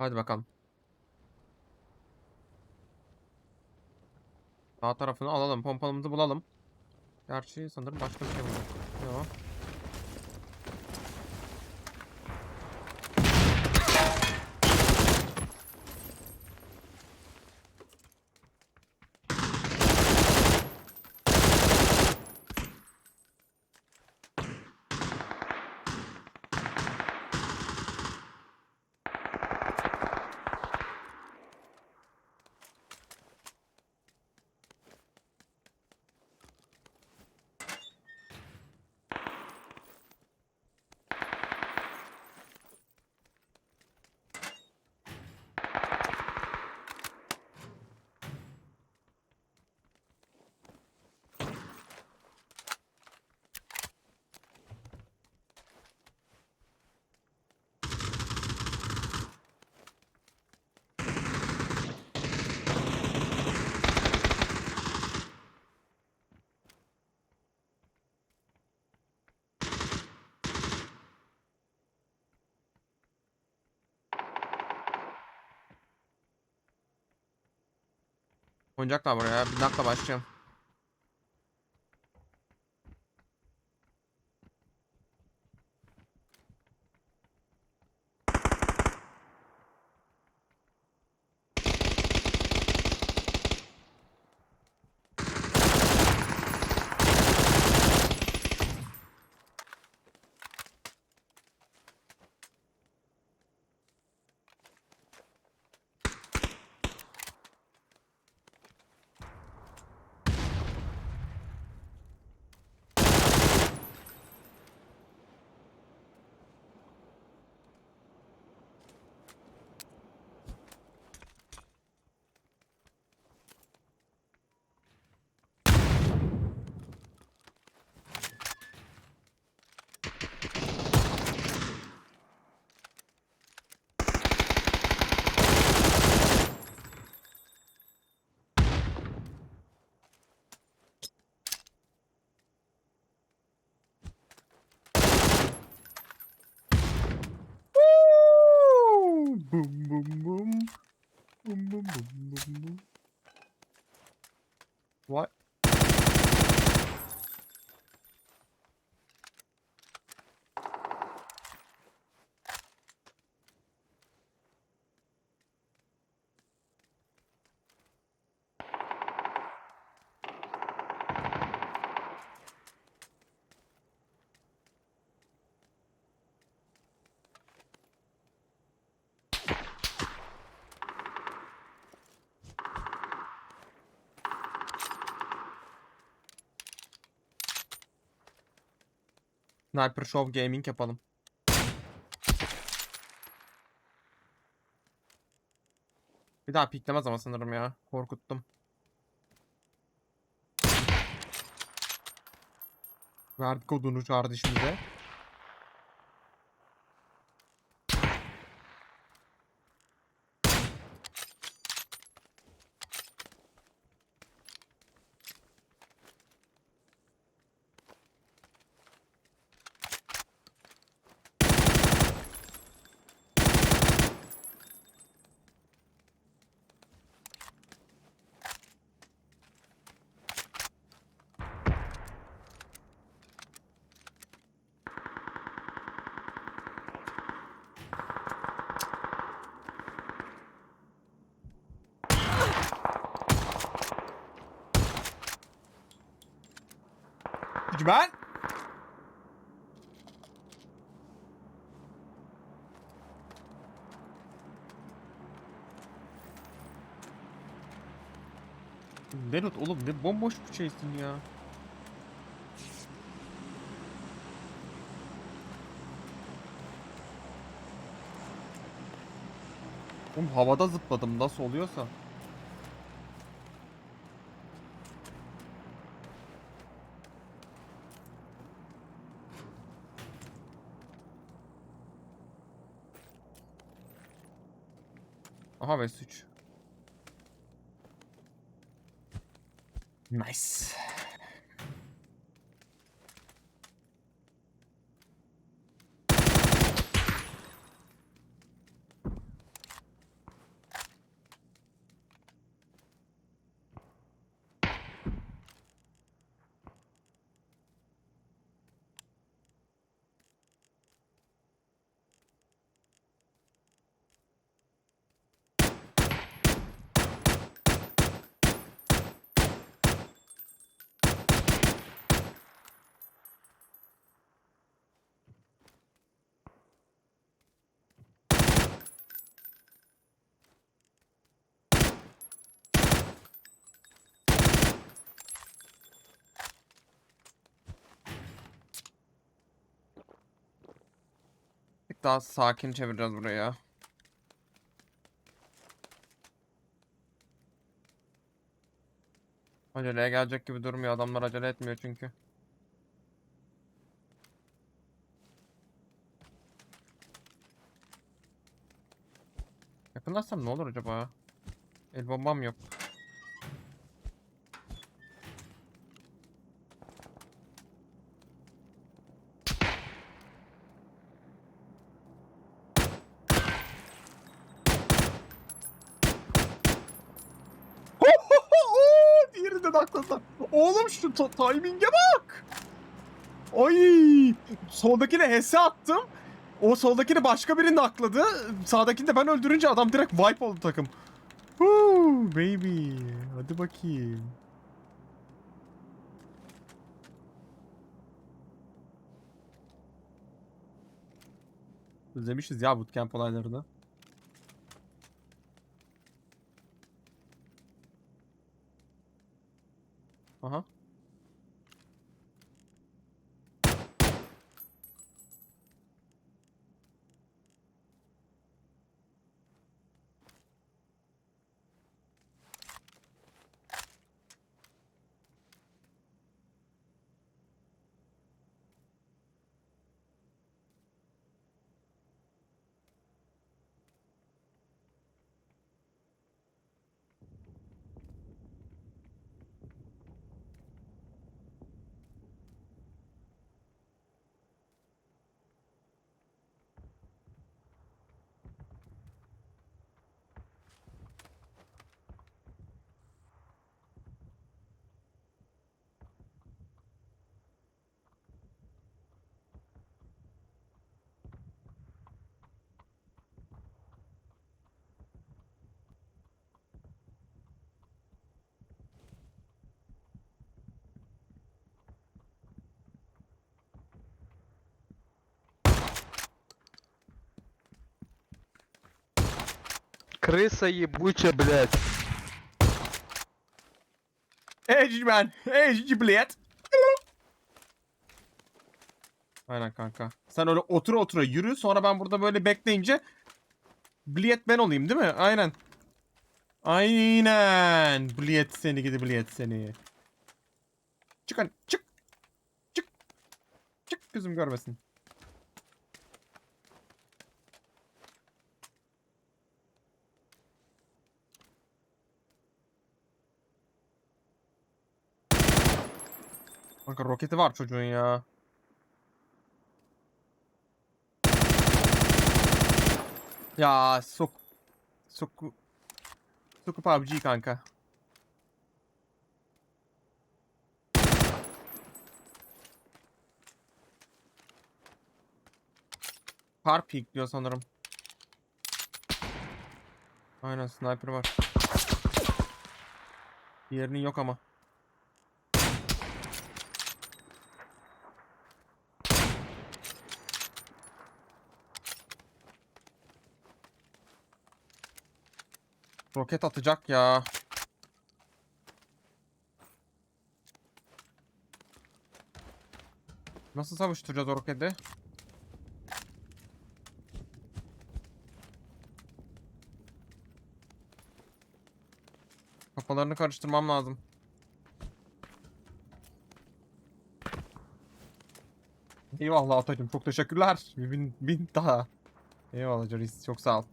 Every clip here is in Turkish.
Hadi bakalım. Sağ tarafını alalım. Pompalımızı bulalım. Gerçi sanırım başka bir şey bulduk. Ne o? Oynayacaklar buraya. Bir dakika başlayalım. Sniper Show Gaming yapalım. Bir daha piklemez ama sanırım ya. Korkuttum. Verdik kodunu kardeşimize. Ben Berat oğlum ne bomboş bir şeysin ya. Oğlum havada zıpladım nasıl oluyorsa. Aha ve. Nice. Tık daha sakin çevireceğiz burayı ya. Aceleye gelecek gibi durmuyor. Adamlar acele etmiyor çünkü. Yakınlaşsam ne olur acaba? El bombam yok. Şu ta- timing'e bak. Ay! Soldakine HS attım. O soldakini başka biri nakladı. Sağdakini de ben öldürünce adam direkt wipe oldu takım. Huu, baby. Hadi bakayım. Özlemişiz ya bootcamp olaylarını. Aha. Крыса ебучая, блядь. Edge man. Edge blade. Aynen kanka. Sen öyle otura otura yürü sonra ben burada böyle bekleyince Bliet ben olayım değil mi? Aynen. Aynen. Bliet seni gidi Bliet seni. Çık hadi çık. Çık. Çık gözüm görmesin. Kanka roketi var çocuğun ya. Ya sok. Soku. Soku PUBG kanka. Par diyor sanırım. Aynen sniper var. Diğerinin yok ama. Roket atacak ya. Nasıl savuşturacağız o roketi? Kafalarını karıştırmam lazım. Eyvallah Atacım çok teşekkürler. Bin, bin daha. Eyvallah Joris çok sağ ol.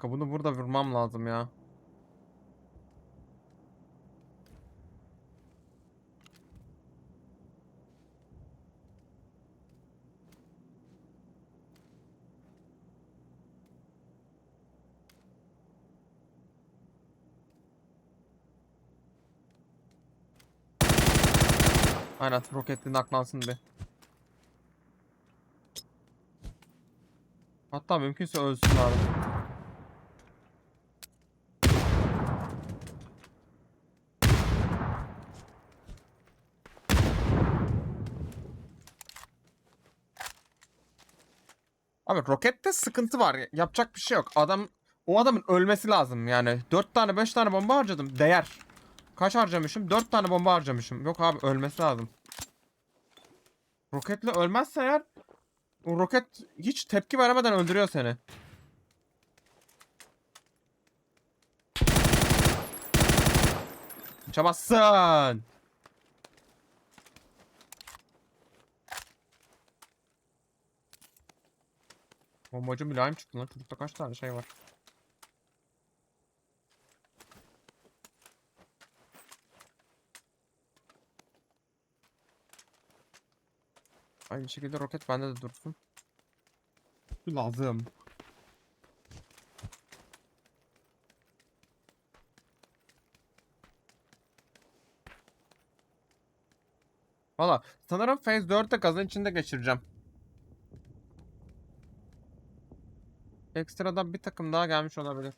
Kanka bunu burada vurmam lazım ya. Aynen roketli naklansın bir. Hatta mümkünse ölsün abi. Abi rokette sıkıntı var. Yapacak bir şey yok. Adam O adamın ölmesi lazım yani. 4 tane 5 tane bomba harcadım. Değer. Kaç harcamışım? 4 tane bomba harcamışım. Yok abi ölmesi lazım. Roketle ölmezse eğer o roket hiç tepki veremeden öldürüyor seni. Çabasın. Bombacı mülayim çıktı lan. Çocukta kaç tane şey var? Aynı şekilde roket bende de dursun. Lazım. Valla sanırım Phase 4'te gazın içinde geçireceğim. Ekstradan bir takım daha gelmiş olabilir.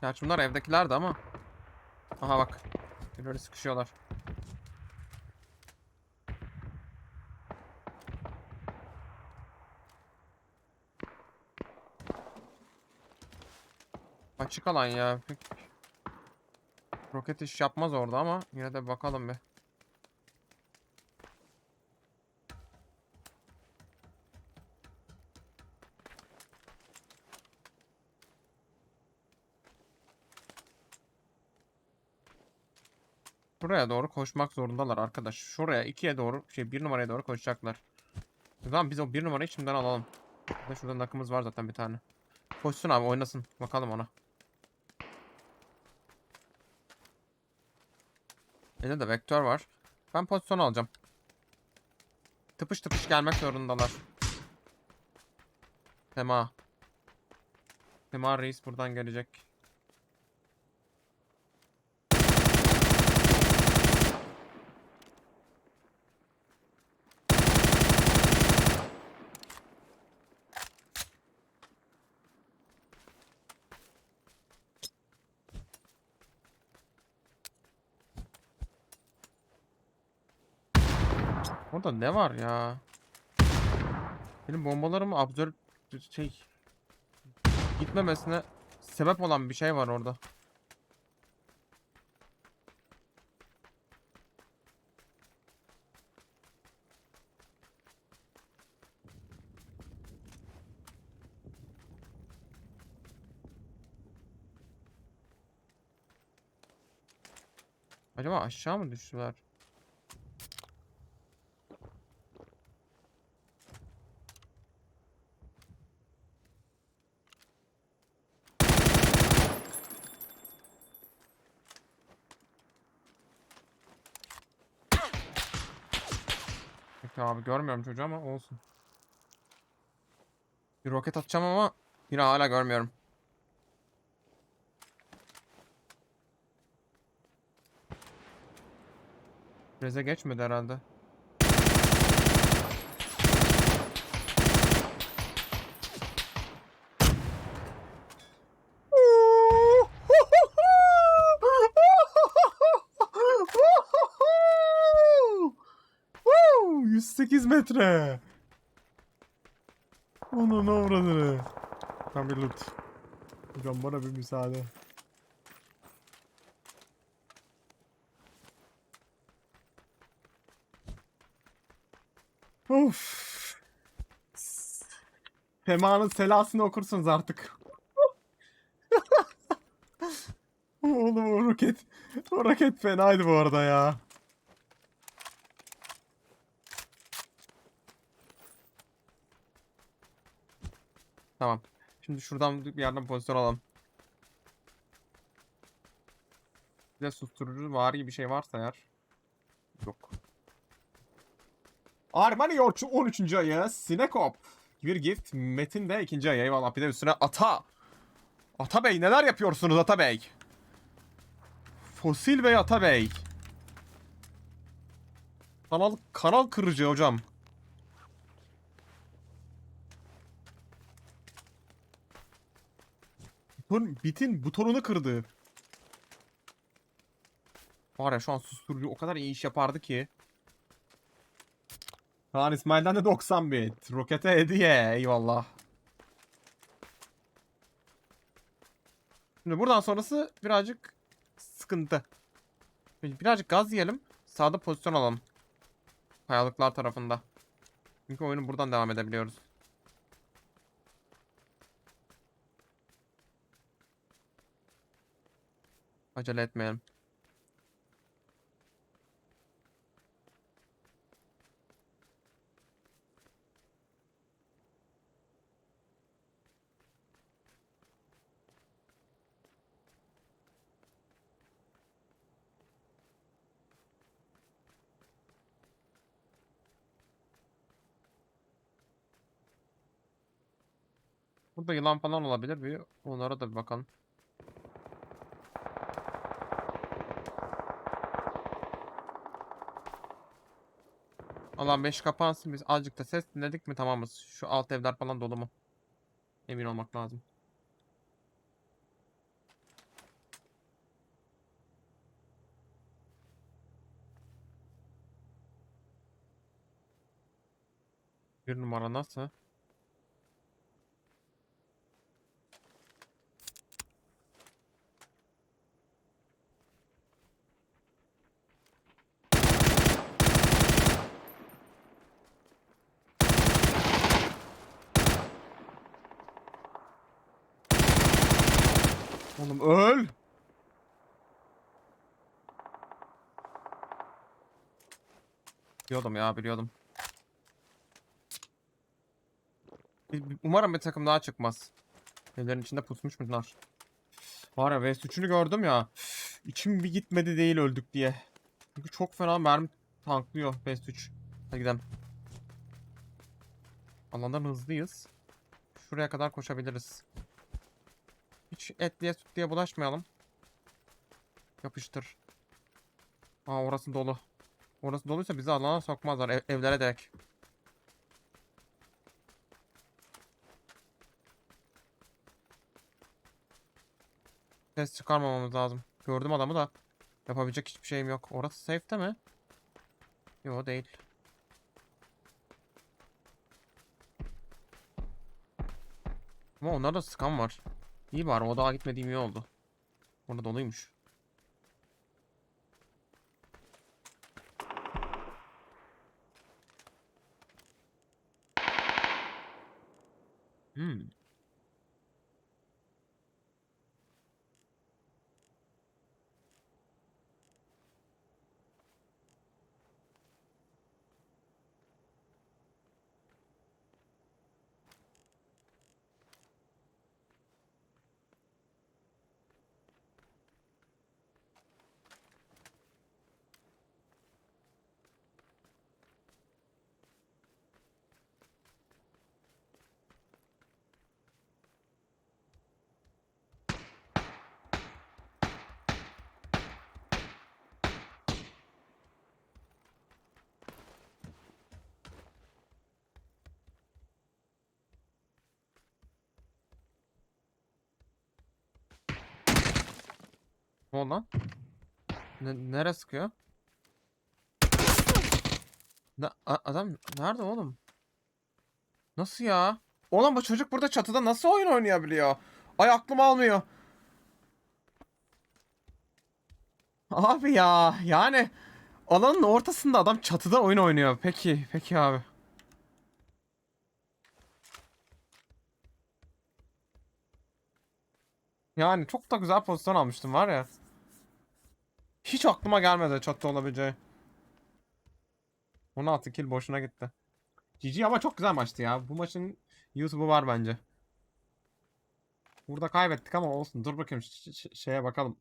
Gerçi bunlar evdekilerdi ama. Aha bak. Böyle sıkışıyorlar. Açık alan ya. Pek... Roket iş yapmaz orada ama yine de bakalım bir. Buraya doğru koşmak zorundalar arkadaş. Şuraya ikiye doğru şey bir numaraya doğru koşacaklar. O zaman biz o bir numarayı şimdiden alalım. Şurada nakımız var zaten bir tane. Koşsun abi oynasın. Bakalım ona. Elinde de vektör var. Ben pozisyon alacağım. Tıpış tıpış gelmek zorundalar. Tema. Tema reis buradan gelecek. Orada ne var ya? Benim bombalarımı absorb şey gitmemesine sebep olan bir şey var orada. Acaba aşağı mı düştüler? Peki abi görmüyorum çocuğu ama olsun. Bir roket atacağım ama yine hala görmüyorum. Reze geçmedi herhalde. Woo! 108 metre. Onun avradını. Tam bir loot. Hocam bana bir müsaade. Of. Tema'nın selasını okursunuz artık. Oğlum o roket. O roket fenaydı bu arada ya. Tamam. Şimdi şuradan bir yerden pozisyon alalım. Bir de susturucu vari bir şey varsa eğer. Yok. Armani Yorkçu 13. ayı Sinekop. Bir gift. Metin de 2. ayı. Eyvallah. Bir de üstüne Ata. Ata Bey neler yapıyorsunuz Ata Bey? Fosil Bey Ata Bey. Kanal, kanal kırıcı hocam. Buton, bitin butonunu kırdı. Var ya şu an susturucu o kadar iyi iş yapardı ki. Kaan İsmail'den de 90 bit. Rokete hediye. Eyvallah. Şimdi buradan sonrası birazcık sıkıntı. Birazcık gaz yiyelim. Sağda pozisyon alalım. Kayalıklar tarafında. Çünkü oyunu buradan devam edebiliyoruz. Acele etmeyelim. Burada yılan falan olabilir. Bir onlara da bir bakalım. Alan 5 kapansın biz azıcık da ses dinledik mi tamamız. Şu alt evler falan dolu mu? Emin olmak lazım. Bir numara nasıl? Oğlum öl. Biliyordum ya biliyordum. Umarım bir takım daha çıkmaz. Evlerin içinde pusmuş bunlar. Var ya West 3'ünü gördüm ya. İçim bir gitmedi değil öldük diye. Çünkü çok fena mermi tanklıyor West 3. Hadi gidelim. Alandan hızlıyız. Şuraya kadar koşabiliriz. Hiç etliye sütliye bulaşmayalım. Yapıştır. Aa orası dolu. Orası doluysa bizi alana sokmazlar. Ev- evlere direkt. Ses çıkarmamamız lazım. Gördüm adamı da. Yapabilecek hiçbir şeyim yok. Orası safe'te mi? Yo değil. Ama onlarda scam var. İyi bari o dağa gitmediğim iyi oldu. Orada doluymuş. Hmm. Ne lan? Ne, nereye sıkıyor? Ne, a- adam nerede oğlum? Nasıl ya? Oğlum bu çocuk burada çatıda nasıl oyun oynayabiliyor? Ay aklım almıyor. Abi ya yani alanın ortasında adam çatıda oyun oynuyor. Peki peki abi. Yani çok da güzel pozisyon almıştım var ya. Hiç aklıma gelmedi çatıda olabileceği. 16 kill boşuna gitti. GG ama çok güzel maçtı ya. Bu maçın YouTube'u var bence. Burada kaybettik ama olsun. Dur bakayım şeye bakalım.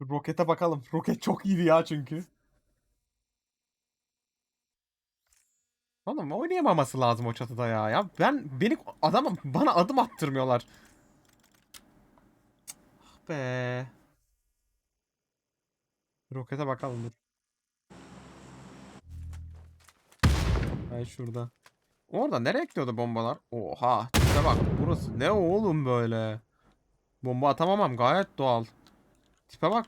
Rokete bakalım. Roket çok iyiydi ya çünkü. Oğlum oynayamaması lazım o çatıda ya. Ya ben beni adam bana adım attırmıyorlar. Ah be. Rokete bakalım dur. Ay şurada. Orada nereye gidiyordu bombalar? Oha. Tipe bak burası ne oğlum böyle. Bomba atamamam gayet doğal. Tipe bak.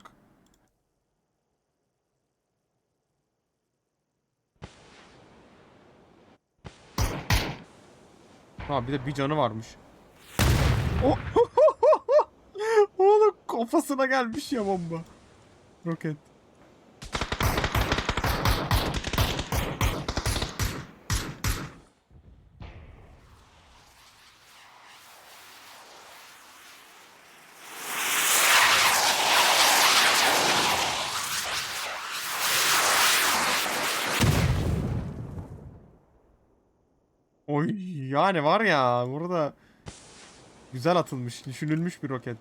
Ha bir de bir canı varmış. O- Oğlum kafasına gelmiş ya bomba. Roket. Oy yani var ya burada güzel atılmış, düşünülmüş bir roket.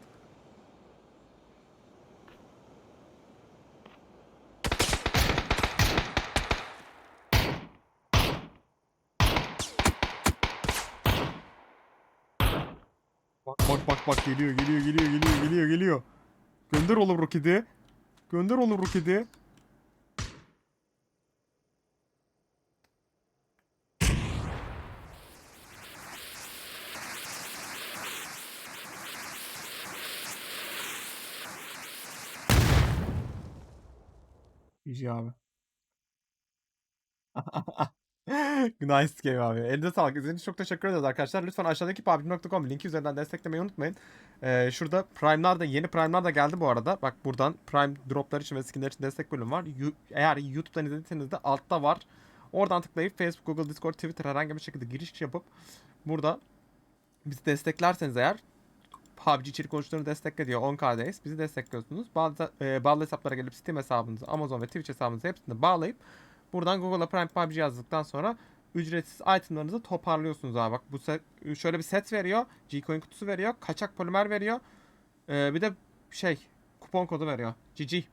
Bak bak bak bak geliyor geliyor geliyor geliyor geliyor geliyor. Gönder oğlum roketi. Gönder oğlum roketi. GG abi. nice game abi. Elde sağlık. İzlediğiniz çok teşekkür ederiz arkadaşlar. Lütfen aşağıdaki pubg.com linki üzerinden desteklemeyi unutmayın. Ee, şurada Prime'lar da yeni Prime'lar da geldi bu arada. Bak buradan Prime droplar için ve skinler için destek bölümü var. Yu- eğer YouTube'dan izlediyseniz de altta var. Oradan tıklayıp Facebook, Google, Discord, Twitter herhangi bir şekilde giriş yapıp burada bizi desteklerseniz eğer PUBG içerik oyuncularını destekle diyor 10K'dayız. Bizi destekliyorsunuz. Bazı, e, bağlı hesaplara gelip Steam hesabınızı, Amazon ve Twitch hesabınızı hepsini bağlayıp buradan Google'a Prime PUBG yazdıktan sonra ücretsiz itemlarınızı toparlıyorsunuz abi. Bak bu se- şöyle bir set veriyor. G-Coin kutusu veriyor. Kaçak polimer veriyor. Ee, bir de şey kupon kodu veriyor. GG.